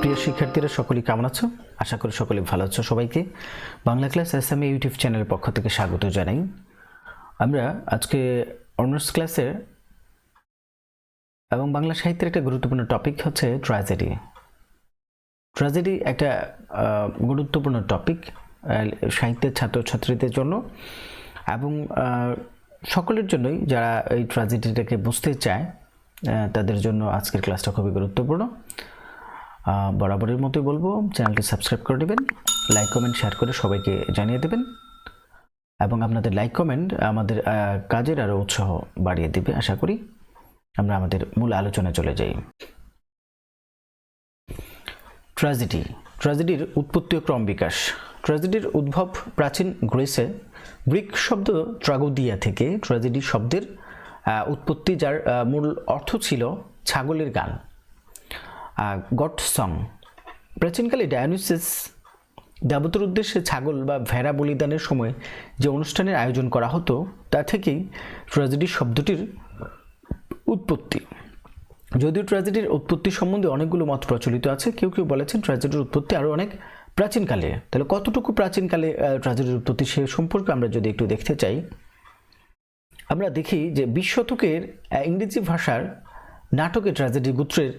প্রিয় শিক্ষার্থীরা, সকলেই কেমন আছো? আশা করি সকলে ভালো আছো। সবাইকে বাংলা ক্লাস এসএমএ ইউটিউব চ্যানেলের পক্ষ থেকে স্বাগত জানাই। আমরা আজকে অনার্স ক্লাসের এবং বাংলা সাহিত্যের একটা গুরুত্বপূর্ণ টপিক হচ্ছে ট্র্যাজেডি। ট্র্যাজেডি একটা গুরুত্বপূর্ণ টপিক সাহিত্যের ছাত্রছাত্রীদের জন্য এবং সকলের জন্যই যারা এই ট্র্যাজেডিটাকে বুঝতে চায় তাদের জন্য আজকের ক্লাসটা খুবই গুরুত্বপূর্ণ। বরাবরের মতোই বলব চ্যানেলটি সাবস্ক্রাইব করে দেবেন লাইক কমেন্ট শেয়ার করে সবাইকে জানিয়ে দেবেন, এবং আপনাদের লাইক কমেন্ট আমাদের কাজের আরও উৎসাহ বাড়িয়ে দেবে, আশা করি আমরা আমাদের মূল আলোচনায় চলে যাই। ট্র্যাজেডি ট্র্যাজেডির উৎপত্তি ক্রম বিকাশ। ট্র্যাজেডির উদ্ভব প্রাচীন গ্রিসে গ্রিক শব্দ ট্রাগোদিয়া থেকে ট্র্যাজেডি শব্দের উৎপত্তি যার মূল অর্থ ছিল ছাগলের গান। God song. প্রাচীনকালে ডায়োনিসিস দেবতার উদ্দেশ্যে ছাগল বা ভেড়া বলিদানের সময় যে অনুষ্ঠানের আয়োজন করা হতো, তা থেকেই ট্র্যাজেডি শব্দটির উৎপত্তি। যদিও ট্র্যাজেডির উৎপত্তি সম্বন্ধে অনেকগুলো মত প্রচলিত আছে, কেউ কেউ বলেছেন ট্র্যাজেডির উৎপত্তি আরও অনেক প্রাচীনকালে। তাহলে কতটুকু প্রাচীনকালে ট্র্যাজেডির উৎপত্তি সে সম্পর্কে আমরা যদি একটু দেখতে চাই, আমরা দেখি যে বিশ শতকের ইংরেজি ভাষার নাটকে ট্র্যাজেডি গোত্রের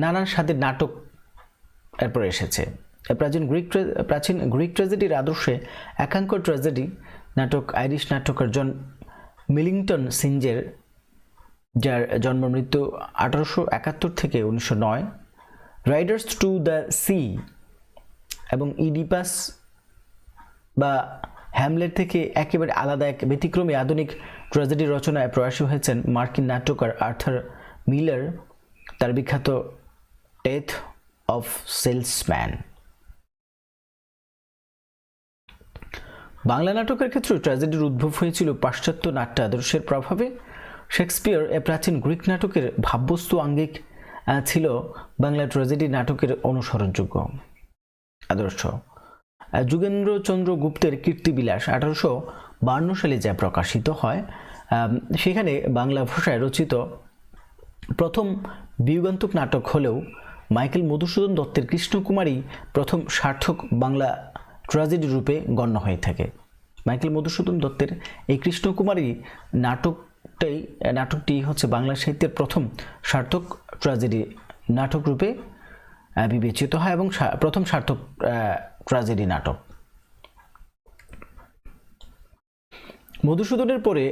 নানান স্বাদের নাটক এরপরে এসেছে। প্রাচীন গ্রিক প্রাচীন গ্রিক ট্র্যাজেডির আদর্শে একাঙ্ক ট্র্যাজেডি নাটক আইরিশ নাটকের জন মিলিংটন সিঞ্জের, যার জন্ম মৃত্যু আঠারোশো একাত্তর থেকে উনিশশো নয়, রাইডার্স টু দ্য সি এবং ইডিপাস বা হ্যামলেট থেকে একেবারে আলাদা এক ব্যতিক্রমী আধুনিক ট্র্যাজেডি রচনায় প্রয়াসী হয়েছেন মার্কিন নাট্যকার আর্থার মিলার। তার বিখ্যাত ডেথ অফ সেলসম্যান বাংলা নাটকের ক্ষেত্রে ট্র্যাজেডির উদ্ভব হয়েছিল পাশ্চাত্য নাট্য আদর্শের প্রভাবে। শেক্সপিয়ার এ প্রাচীন গ্রিক নাটকের ভাববস্তু আঙ্গিক ছিল বাংলা ট্র্যাজেডি নাটকের অনুসরণযোগ্য। আদর্শ যুগেন্দ্রচন্দ্র গুপ্তের কীর্তিবিলাস আঠারোশো বান্ন সালে যা প্রকাশিত হয় সেখানে বাংলা ভাষায় রচিত প্রথম বিয়োগান্তক নাটক হলেও মাইকেল মধুসূদন দত্তের কৃষ্ণকুমারী প্রথম সার্থক বাংলা ট্র্যাজেডি রূপে গণ্য হয়ে থাকে। মাইকেল মধুসূদন দত্তের এই কৃষ্ণকুমারী নাটকটাই, নাটকটি হচ্ছে বাংলা সাহিত্যের প্রথম সার্থক ট্র্যাজেডি নাটক রূপে বিবেচিত হয় এবং প্রথম সার্থক ট্র্যাজেডি নাটক। মধুসূদনের পরে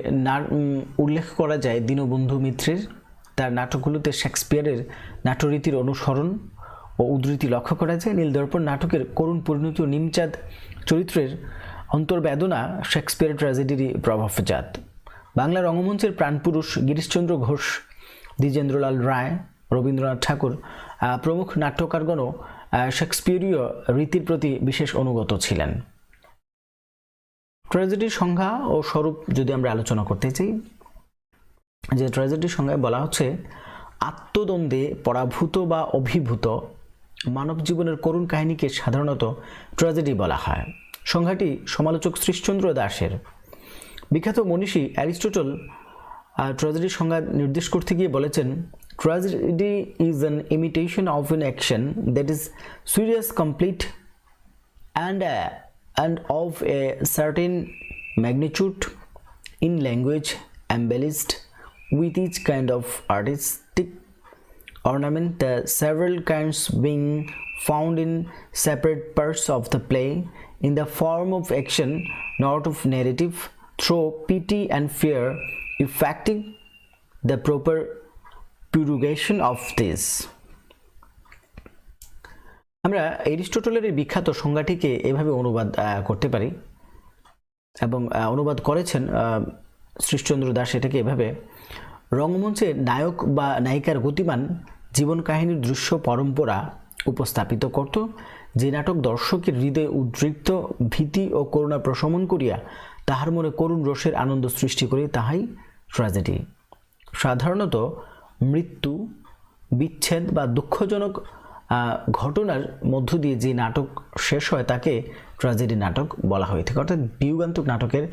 উল্লেখ করা যায় দীনবন্ধু মিত্রের তার নাটকগুলোতে শেক্সপিয়ারের নাটরীতির অনুসরণ ও উদ্ধৃতি লক্ষ্য করা যায়। নীলদর্পণ নাটকের করুণ পরিণতি ও নিমচাঁদ চরিত্রের অন্তর্বেদনা শেক্সপিয়ার ট্র্যাজেডিরই প্রভাবজাত। বাংলা রঙ্গমঞ্চের প্রাণপুরুষ গিরিশচন্দ্র ঘোষ, দ্বিজেন্দ্রলাল রায়, রবীন্দ্রনাথ ঠাকুর প্রমুখ নাট্যকারগণও শেক্সপিয়ারীয় রীতির প্রতি বিশেষ অনুগত ছিলেন। ট্র্যাজেডির সংজ্ঞা ও স্বরূপ যদি আমরা আলোচনা করতে চাই যে ট্র্যাজেডির সংজ্ঞায় বলা হচ্ছে, আত্মদ্বন্দ্বে পরাভূত বা অভিভূত মানব জীবনের করুণ কাহিনীকে সাধারণত ট্র্যাজেডি বলা হয়। সংজ্ঞাটি সমালোচক শ্রীশচন্দ্র দাসের। বিখ্যাত মনীষী অ্যারিস্টোটল ট্র্যাজেডির সংজ্ঞা নির্দেশ করতে গিয়ে বলেছেন tragedy is an imitation of an action that is serious complete and and of a a certain in language embellished with each kind of artistic ornament the several kinds being found in separate parts of the play in the form of action not of narrative through pity and fear effecting the proper purgation of this আমরা এরিস্টোটলের এই বিখ্যাত সংজ্ঞাটিকে এভাবে অনুবাদ করতে পারি এবং অনুবাদ করেছেন শ্রীশচন্দ্র দাস এটাকে এভাবে রঙ্গমঞ্চে নায়ক বা নায়িকার গতিমান জীবন কাহিনীর দৃশ্য পরম্পরা উপস্থাপিত করত, যে নাটক দর্শকের হৃদয়ে উদ্রিক্ত ভীতি ও করুণা প্রশমন করিয়া তাহার মনে করুণ রসের আনন্দ সৃষ্টি করে তাহাই ট্র্যাজেডি সাধারণত মৃত্যু, বিচ্ছেদ বা দুঃখজনক ঘটনার মধ্য দিয়ে যে নাটক শেষ হয় তাকে ট্র্যাজেডি নাটক বলা হয়ে। থাকে অর্থাৎ বিয়োগান্তক নাটকের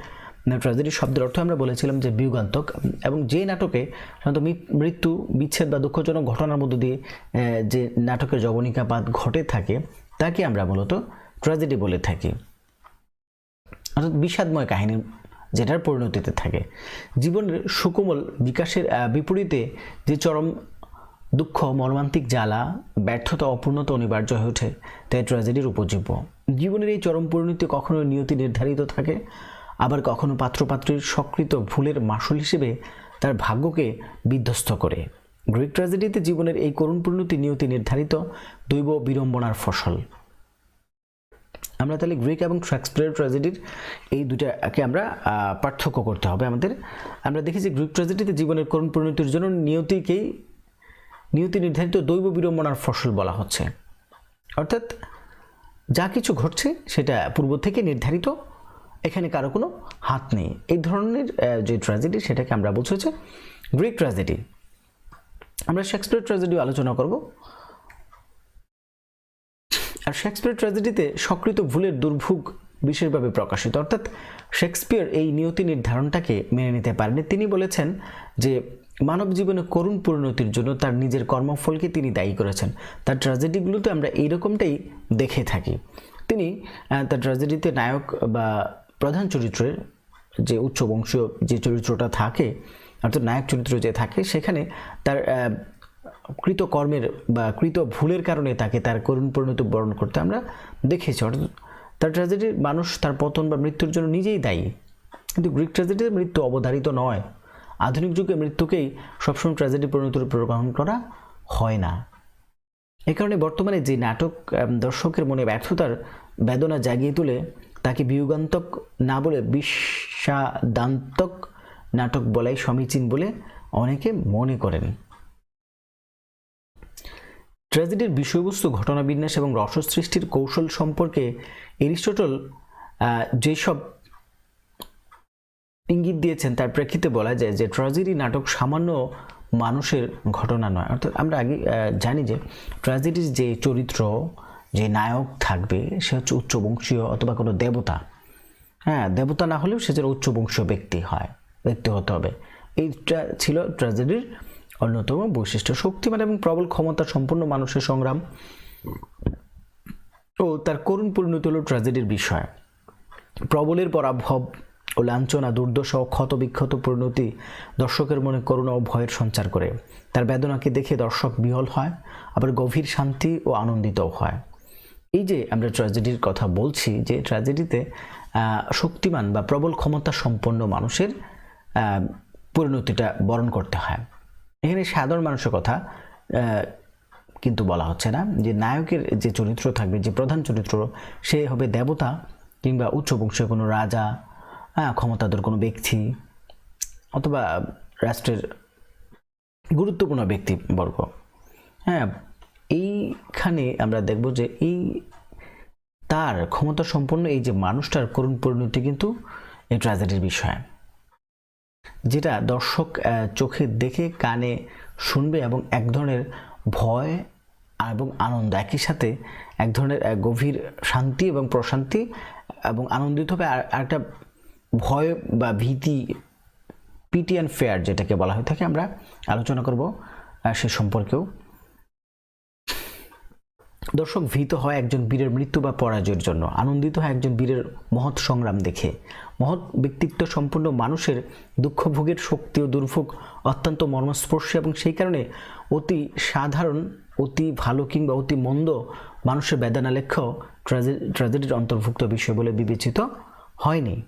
ট্র্যাজেডি শব্দের অর্থ আমরা বলেছিলাম যে বিয়োগান্তক, এবং যে নাটকে সাধারণত মৃত্যু, বিচ্ছেদ বা দুঃখজনক ঘটনার মধ্য দিয়ে যে নাটকের জবনিকাপাত ঘটে থাকে, তাকে আমরা মূলত ট্র্যাজেডি বলে থাকি। অর্থাৎ বিষাদময় কাহিনী যেটার পরিণতিতে থাকে। জীবনের সুকোমল বিকাশের বিপরীতে যে চরম দুঃখ, মর্মান্তিক জ্বালা, ব্যর্থতা, অপূর্ণতা অনিবার্য হয়ে ওঠে, তাই ট্র্যাজেডির উপজীব্য। জীবনের এই চরম পরিণতি কখনো নিয়তি নির্ধারিত থাকে আবার কখনো পাত্রপাত্রীর সকৃত ভুলের মাসুল হিসেবে তার ভাগ্যকে বিধ্বস্ত করে। গ্রিক ট্র্যাজেডিতে জীবনের এই করুণ পরিণতি নিয়তি নির্ধারিত দৈব বিড়ম্বনার ফসল। আমরা তাহলে গ্রিক এবং শেক্সপিয়ার ট্র্যাজেডির এই দুটাকে আমরা পার্থক্য করতে হবে আমাদের। আমরা দেখেছি গ্রিক ট্র্যাজেডিতে জীবনের করুণ পরিণতির জন্য নিয়তিকেই, নিয়তি নির্ধারিত দৈব বিড়ম্বনার ফসল বলা হচ্ছে। অর্থাৎ যা কিছু ঘটছে সেটা পূর্ব থেকে নির্ধারিত এখানে কারও কোনো হাত নেই। এই ধরনের যে ট্র্যাজেডি সেটাকে আমরা বলছি হচ্ছে গ্রিক ট্র্যাজেডি আমরা শেক্সপিয়ার ট্র্যাজেডিও আলোচনা করব। আর শেক্সপিয়ার ট্র্যাজেডিতে সকৃত ভুলের দুর্ভোগ বিশেষভাবে প্রকাশিত। অর্থাৎ শেক্সপিয়ার এই নিয়তি নির্ধারণটাকে মেনে নিতে পারেননি। তিনি বলেছেন যে মানব জীবনে করুণ পরিণতির জন্য তার নিজের কর্মফলকে তিনি দায়ী করেছেন। তার ট্র্যাজেডিগুলোতে আমরা এইরকমটাই দেখে থাকি। তিনি তার ট্র্যাজেডিতে নায়ক বা প্রধান চরিত্রের যে উচ্চ বংশীয় যে চরিত্রটা থাকে অর্থাৎ নায়ক চরিত্র যে থাকে সেখানে তার আহ, কৃত কর্মের বা কৃত ভুলের কারণে তাকে তার করুণ পরিণতি বরণ করতে আমরা দেখেছি। অর্থাৎ তার ট্র্যাজেডির মানুষ তার পতন বা মৃত্যুর জন্য নিজেই দায়ী। কিন্তু গ্রিক ট্র্যাজেডিতে মৃত্যু অবধারিত নয়। আধুনিক যুগে মৃত্যুকেই সবসময় ট্র্যাজেডি পরিণতির উপর গ্রহণ করা হয় না। এ কারণে বর্তমানে যে নাটক দর্শকের মনে ব্যর্থতার বেদনা জাগিয়ে তুলে তাকে বিয়োগান্তক না বলে বিষাদান্তক নাটক বলাই সমীচীন বলে অনেকে মনে করেন। ট্র্যাজেডির বিষয়বস্তু ঘটনা বিন্যাস এবং রস সৃষ্টির কৌশল সম্পর্কে এরিস্টটল যেসব ইঙ্গিত দিয়েছেন তার প্রেক্ষিতে বলা যায় যে ট্র্যাজেডি নাটক সামান্য মানুষের ঘটনা নয়। অর্থাৎ আমরা আগে জানি যে ট্র্যাজেডির যে চরিত্র যে নায়ক থাকবে সে হচ্ছে উচ্চবংশীয় অথবা কোনো দেবতা। হ্যাঁ দেবতা না হলেও সে যেন উচ্চবংশীয় ব্যক্তি হয়, ব্যক্তি হতে হবে। এইটা ছিল ট্র্যাজেডির অন্যতম বৈশিষ্ট্য। শক্তিমান এবং প্রবল ক্ষমতা সম্পন্ন মানুষের সংগ্রাম ও তার করুণ পরিণতি হলো ট্র্যাজেডির বিষয়। প্রবলের পরাভব ও লাঞ্ছনা, দুর্দশা ও ক্ষত বিক্ষত পরিণতি দর্শকের মনে করুণা ও ভয়ের সঞ্চার করে। তার বেদনাকে দেখে দর্শক বিহল হয়, আবার গভীর শান্তি ও আনন্দিতও হয়। এই যে আমরা ট্র্যাজেডির কথা বলছি, যে ট্র্যাজেডিতে শক্তিমান বা প্রবল ক্ষমতা সম্পন্ন মানুষের পরিণতিটা বরণ করতে হয়। এখানে সাধারণ মানুষের কথা কিন্তু বলা হচ্ছে না। যে নায়কের যে চরিত্র থাকবে, যে প্রধান চরিত্র, সে হবে দেবতা কিংবা উচ্চবংশীয় কোনো রাজা হ্যাঁ ক্ষমতাধর কোনো ব্যক্তি অথবা রাষ্ট্রের গুরুত্বপূর্ণ ব্যক্তিবর্গ। হ্যাঁ এইখানে আমরা দেখব যে এই তার ক্ষমতা সম্পন্ন এই যে মানুষটার করুণ পরিণতি কিন্তু এই ট্র্যাজেডির বিষয়। যেটা দর্শক চোখে দেখে কানে শুনবে এবং এক ধরনের ভয় এবং আনন্দ, একই সাথে এক ধরনের গভীর শান্তি এবং প্রশান্তি এবং আনন্দিত হবে। আর একটা ভয় বা ভীতি পিটি অ্যান্ড ফেয়ার যেটাকে বলা হয়ে থাকে, আমরা আলোচনা করব সে সম্পর্কেও। দর্শক ভীত হয় একজন বীরের মৃত্যু বা পরাজয়ের জন্য। আনন্দিত হয় একজন বীরের মহৎ সংগ্রাম দেখে। মহৎ ব্যক্তিত্ব সম্পূর্ণ মানুষের দুঃখভোগের শক্তি ও দুর্ভোগ অত্যন্ত মর্মস্পর্শী এবং সেই কারণে অতি সাধারণ, অতি ভালো কিংবা অতি মন্দ মানুষের বেদনা লেখ্য ট্র্যাজেডির অন্তর্ভুক্ত বিষয় বলে বিবেচিত হয়নি।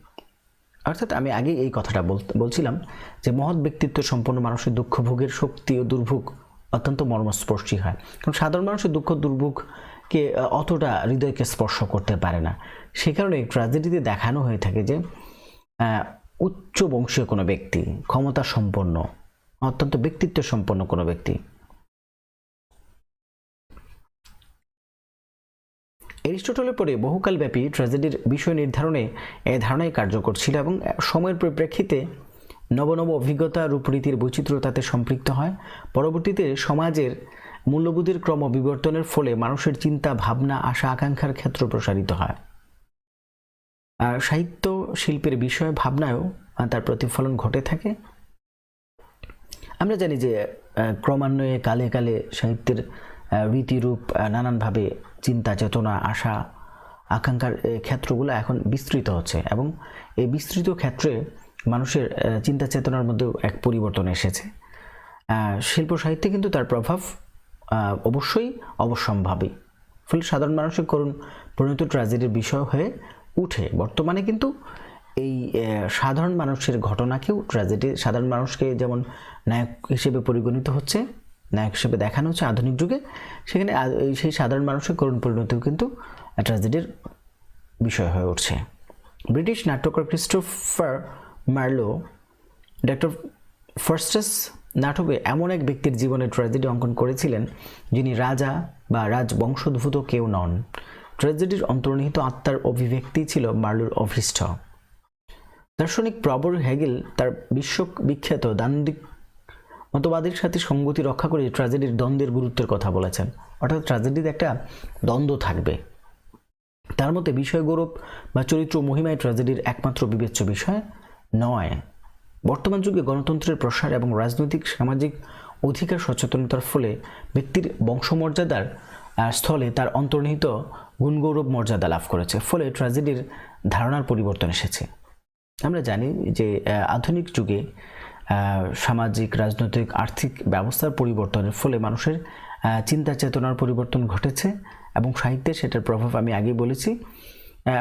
অর্থাৎ আমি আগে এই কথাটা বল- বলছিলাম যে মহৎ ব্যক্তিত্ব সম্পন্ন মানুষের দুঃখভোগের শক্তি ও দুর্ভোগ অত্যন্ত মর্মস্পর্শী হয়। কারণ সাধারণ মানুষের দুঃখ, দুর্ভোগকে অতটা হৃদয়কে স্পর্শ করতে পারে না। সে কারণে ট্র্যাজেডিতে দেখানো হয়ে থাকে যে উচ্চ বংশীয় কোনো ব্যক্তি, ক্ষমতা সম্পন্ন, অত্যন্ত ব্যক্তিত্ব সম্পন্ন কোনো ব্যক্তি। এরিস্টটলের পরে বহুকাল ব্যাপী ট্র্যাজেডির বিষয় নির্ধারণে এ ধারণাই কার্যকর ছিল এবং সময়ের পরিপ্রেক্ষিতে নবনব অভিজ্ঞতা রূপরীতির বৈচিত্র্য তাতে সম্পৃক্ত হয়। পরবর্তীতে সমাজের মূল্যবোধের ক্রম বিবর্তনের ফলে মানুষের চিন্তা, ভাবনা, আশা, আকাঙ্ক্ষার ক্ষেত্র প্রসারিত হয়। আর সাহিত্য শিল্পের বিষয়, ভাবনায়ও তার প্রতিফলন ঘটে থাকে। আমরা জানি যে ক্রমান্বয়ে কালে কালে সাহিত্যের রীতিরূপ নানানভাবে চিন্তা, চেতনা, আশা, আকাঙ্ক্ষার ক্ষেত্রগুলো এখন বিস্তৃত হচ্ছে এবং এই বিস্তৃত ক্ষেত্রে মানুষের চিন্তা চেতনার মধ্যেও এক পরিবর্তন এসেছে। শিল্প সাহিত্যে কিন্তু তার প্রভাব অবশ্যই অবশ্যম্ভাবী। ফলে সাধারণ মানুষের করুণ পরিণত ট্র্যাজেডির বিষয় হয়ে উঠে। বর্তমানে কিন্তু এই সাধারণ মানুষের ঘটনাকেও ট্র্যাজেডি, সাধারণ মানুষকে যেমন নায়ক হিসেবে পরিগণিত হচ্ছে, নায়ক হিসেবে দেখানো হচ্ছে আধুনিক যুগে, সেখানে সেই সাধারণ মানুষের করুণ পরিণতিও কিন্তু ট্র্যাজেডির বিষয় হয়ে উঠছে। ব্রিটিশ নাট্যকার ক্রিস্টোফার মার্লো। ডক্টর ফার্স্টাস নাটকে এমন এক ব্যক্তির জীবনে ট্র্যাজেডি অঙ্কন করেছিলেন, যিনি রাজা বা রাজবংশোদ্ভূত কেউ নন। ট্র্যাজেডির অন্তর্নিহিত আত্মার অভিব্যক্তি ছিল মার্লোর অভীষ্ট। দার্শনিক প্রবর হেগেল তার বিশ্ব বিখ্যাত দান্দিক মতবাদের সাথে সঙ্গতি রক্ষা করে ট্র্যাজেডির দ্বন্দ্বের গুরুত্বের কথা বলেছেন। অর্থাৎ ট্র্যাজেডিতে একটা দ্বন্দ্ব থাকবে। তার মতে বিষয় গৌরব বা চরিত্র মহিমায় ট্র্যাজেডির একমাত্র বিবেচ্য বিষয়। নয়। বর্তমান যুগে গণতন্ত্রের প্রসার এবং রাজনৈতিক, সামাজিক অধিকার সচেতনতার ফলে ব্যক্তির বংশমর্যাদার স্থলে তার অন্তর্নিহিত গুণগৌরব মর্যাদা লাভ করেছে। ফলে ট্র্যাজেডির ধারণার পরিবর্তন এসেছে। আমরা জানি যে আধুনিক যুগে সামাজিক, রাজনৈতিক, আর্থিক ব্যবস্থার পরিবর্তনের ফলে মানুষের চিন্তা চেতনার পরিবর্তন ঘটেছে এবং সাহিত্যে সেটার প্রভাব আমি আগেই বলেছি।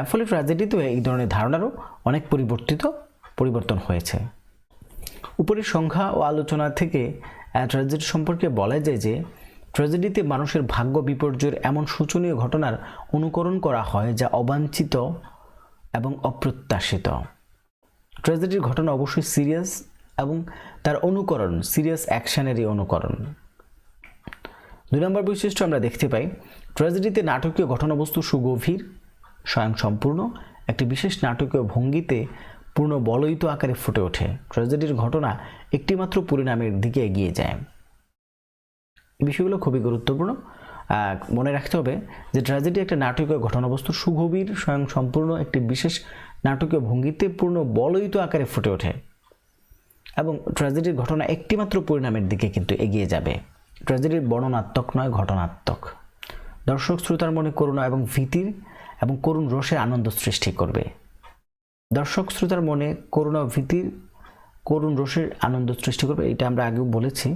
ফলে ট্র্যাজেডিতে এই ধরনের ধারণারও অনেক পরিবর্তিত পরিবর্তন হয়েছে। উপরের সংখ্যা ও আলোচনা থেকে ট্র্যাজেডি সম্পর্কে বলা যায় যে, ট্র্যাজেডিতে মানুষের ভাগ্য বিপর্যয়ের এমন শোচনীয় ঘটনার অনুকরণ করা হয় যা অবাঞ্ছিত এবং অপ্রত্যাশিত। ট্র্যাজেডির ঘটনা অবশ্যই সিরিয়াস এবং তার অনুকরণ, সিরিয়াস অ্যাকশানেরই অনুকরণ। দুই নম্বর বৈশিষ্ট্য আমরা দেখতে পাই, ট্র্যাজেডিতে নাটকীয় ঘটনাবস্তু সুগভীর, স্বয়ংসম্পূর্ণ। একটি বিশেষ নাটকীয় ভঙ্গিতে পূর্ণ বলয়িত আকারে ফুটে ওঠে। ট্র্যাজেডির ঘটনা একটিমাত্র পরিণামের দিকে এগিয়ে যায়। বিষয়গুলো খুবই গুরুত্বপূর্ণ। মনে রাখতে হবে যে ট্র্যাজেডি একটা নাটকীয় ঘটনাবস্তু সুগভীর স্বয়ংসম্পূর্ণ একটি বিশেষ নাটকীয় ভঙ্গিতে পূর্ণ বলয়িত আকারে ফুটে ওঠে। এবং ট্র্যাজেডির ঘটনা একটিমাত্র পরিণামের দিকে কিন্তু এগিয়ে যাবে। ট্র্যাজেডির বর্ণনাত্মক নয়, ঘটনাত্মক। দর্শক শ্রোতার মনে করুণা এবং ভীতির এবং করুণ রসের আনন্দ সৃষ্টি করবে। দর্শক শ্রোতার মনে করুণা ভীতির করুণ রসের আনন্দ সৃষ্টি করবে, এটা আমরা আগেও বলেছি।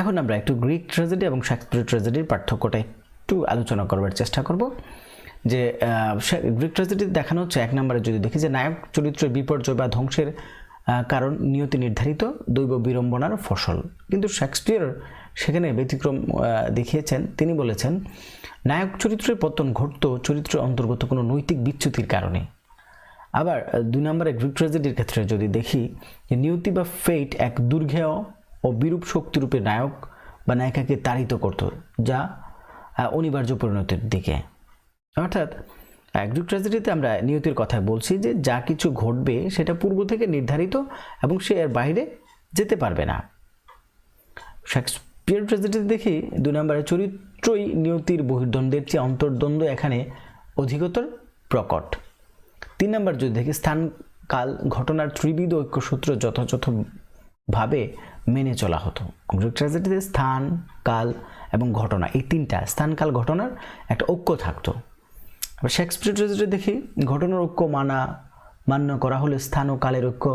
এখন আমরা একটু গ্রিক ট্র্যাজেডি এবং শেক্সপিয়ার ট্র্যাজেডির পার্থক্যটা একটু আলোচনা করবার চেষ্টা করব। যে গ্রিক ট্র্যাজেডি দেখানো হচ্ছে এক নম্বরে যদি দেখি যে নায়ক চরিত্রের বিপর্যয় বা ধ্বংসের কারণ নিয়তি নির্ধারিত, দৈব বিড়ম্বনার ফসল। কিন্তু শেক্সপিয়ার সেখানে ব্যতিক্রম দেখিয়েছেন। তিনি বলেছেন, নায়ক চরিত্রের পতন ঘটত চরিত্রের অন্তর্গত কোনো নৈতিক বিচ্যুতির কারণে। আবার দুই নম্বরে গ্রিক ট্র্যাজেডির ক্ষেত্রে যদি দেখি, যে নিয়তি বা ফেট এক দুর্ঘেয় ও বিরূপ শক্তিরূপে নায়ক বা নায়িকাকে তাড়িত করত, যা অনিবার্য পরিণতির দিকে। অর্থাৎ গ্রিক ট্র্যাজেডিতে আমরা নিয়তির কথা বলছি যে যা কিছু ঘটবে সেটা পূর্ব থেকে নির্ধারিত এবং সে এর বাইরে যেতে পারবে না। শেক্সপিয়ার ট্র্যাজেডিতে দেখি, দুই নম্বরে চরিত্রই নিয়তির বহির্দ্বন্দ্বের চেয়ে অন্তর্দ্বন্দ্ব এখানে অধিকতর প্রকট। তিন নম্বর যদি দেখি স্থান কাল ঘটনার ত্রিবিধ ঐক্যসূত্র যথাযথভাবে মেনে চলা হতো। গ্রিক ট্র্যাজেডিতে স্থান কাল এবং ঘটনা, এই তিনটা স্থান কাল ঘটনার একটা ঐক্য থাকতো। আবার শেক্সপিয়ার ট্র্যাজেডি দেখি, ঘটনার ঐক্য মানা, মান্য করা হলে স্থান ও কালের ঐক্য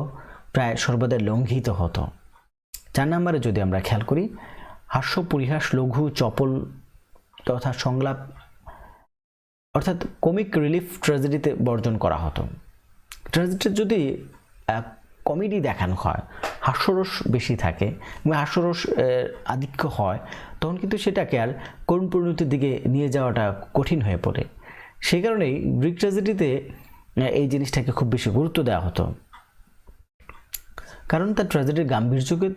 প্রায় সর্বদা লঙ্ঘিত হতো। চার নম্বরে যদি আমরা খেয়াল করি হাস্য, পরিহাস, লঘু, চপল তথা সংলাপ, অর্থাৎ কমিক রিলিফ ট্র্যাজেডিতে বর্জন করা হতো। ট্র্যাজেডিতে যদি কমেডি দেখানো হয়, হাস্যরস বেশি থাকে এবং হাস্যরস আধিক্য হয়, তখন কিন্তু সেটাকে আর করুণ পরিণতির দিকে নিয়ে যাওয়াটা কঠিন হয়ে পড়ে। সেই কারণেই গ্রিক ট্র্যাজেডিতে এই জিনিসটাকে খুব বেশি গুরুত্ব দেওয়া হতো। কারণ তার ট্র্যাজেডির গাম্ভীর্যকে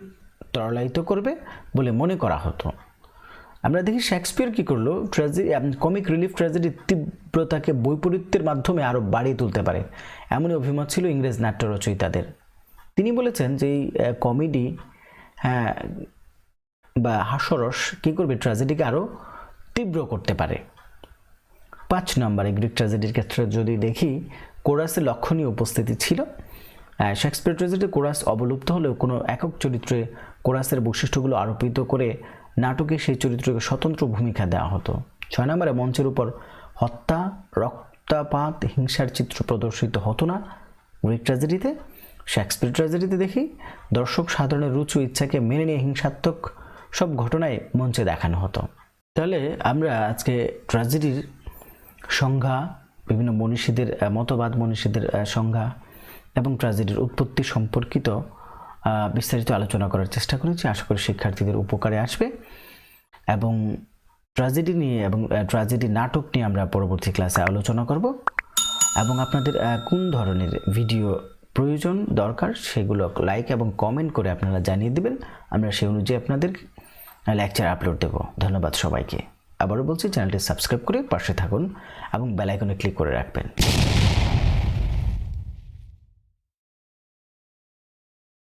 তরলায়িত করবে বলে মনে করা হতো। আমরা দেখি শেক্সপিয়ার কি করল? ট্র্যাজেডি কমিক রিলিফ ট্র্যাজেডির তীব্রতাকে বৈপরীত্যের মাধ্যমে আরও বাড়িয়ে তুলতে পারে। এমনই অভিমত ছিল ইংরেজ নাট্য রচয়িতাদের তিনি বলেছেন যে এই কমেডি হ্যাঁ বা হাস্যরস কী করবে? ট্র্যাজেডিকে আরও তীব্র করতে পারে। পাঁচ নম্বরে গ্রিক ট্র্যাজেডির ক্ষেত্রে যদি দেখি কোরাসের লক্ষণীয় উপস্থিতি ছিল। শেক্সপিয়ার ট্র্যাজেডি কোরাস অবলুপ্ত হলেও কোনো একক চরিত্রে কোরাসের বৈশিষ্ট্যগুলো আরোপিত করে নাটকে সেই চরিত্রকে স্বতন্ত্র ভূমিকা দেওয়া হতো। ছয় নম্বরে মঞ্চের উপর হত্যা, রক্তাপাত, হিংসার চিত্র প্রদর্শিত হতো না। গ্রিক ট্র্যাজেডিতে, শেক্সপিয়ার ট্র্যাজেডিতে দেখি, দর্শক সাধারণের রুচি ইচ্ছাকে মেনে নিয়ে হিংসাত্মক সব ঘটনায় মঞ্চে দেখানো হতো। তাহলে আমরা আজকে ট্র্যাজেডির সংজ্ঞা, বিভিন্ন মনীষীদের মতবাদ মনীষীদের সংজ্ঞা এবং ট্র্যাজেডির উৎপত্তি সম্পর্কিত বিস্তারিত আলোচনা করার চেষ্টা করেছি। আশা করি শিক্ষার্থীদের উপকারে আসবে। এবং ট্র্যাজেডি নিয়ে এবং ট্র্যাজেডি নাটক নিয়ে আমরা পরবর্তী ক্লাসে আলোচনা করব। এবং আপনাদের কোন ধরনের ভিডিও প্রয়োজন, দরকার, সেগুলো লাইক এবং কমেন্ট করে আপনারা জানিয়ে দেবেন। আমরা সেই অনুযায়ী আপনাদের লেকচার আপলোড দেব। ধন্যবাদ সবাইকে। আবারও বলছি, চ্যানেলটি সাবস্ক্রাইব করে পাশে থাকুন এবং বেল আইকনে ক্লিক করে রাখবেন।